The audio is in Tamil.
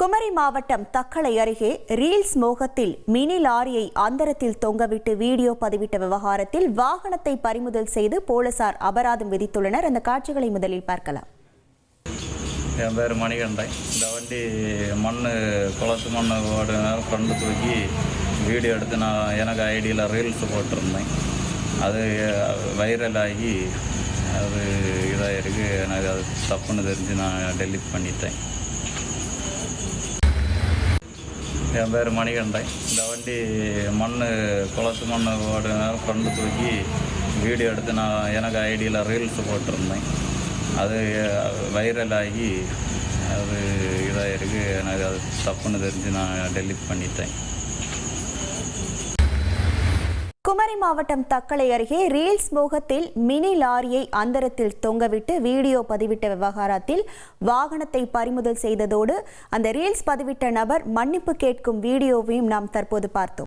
குமரி மாவட்டம் தக்கலை அருகே ரீல்ஸ் மோகத்தில் மினி லாரியை அந்தரத்தில் தொங்கவிட்டு வீடியோ பதிவிட்ட விவகாரத்தில் வாகனத்தை பறிமுதல் செய்து போலீசார் அபராதம் விதித்துள்ளனர். அந்த காட்சிகளை முதலில் பார்க்கலாம். என் பேர் மணிகண்டன். இந்த வண்டி மண் குளத்து மண் ஓடுனால கொண்டு தூக்கி வீடியோ எடுத்து நான் எனக்கு ஐடியில் ரீல்ஸ் போட்டிருந்தேன். அது வைரல் ஆகி அது இதாக இருக்குது எனக்கு அது தப்புன்னு தெரிஞ்சு நான் டெலிட் பண்ணிட்டேன். என் பேர் மணிகண்டன். இந்த வண்டி மண் குளத்து மண் ஓடுனால கொண்டு தூக்கி வீடியோ எடுத்து நான் எனக்கு ஐடியில் ரீல்ஸ் போட்டிருந்தேன். அது வைரல் ஆகி அது இதாக இருக்குது எனக்கு அது தப்புன்னு தெரிஞ்சு நான் டெலிட் பண்ணிட்டேன். குமரி மாவட்டம் தக்கலை அருகே ரீல்ஸ் மோகத்தில் மினி லாரியை அந்தரத்தில் தொங்கவிட்டு வீடியோ பதிவிட்ட விவகாரத்தில் வாகனத்தை பறிமுதல் செய்ததோடு அந்த ரீல்ஸ் பதிவிட்ட நபர் மன்னிப்பு கேட்கும் வீடியோவையும் நாம் தற்போது பார்த்தோம்.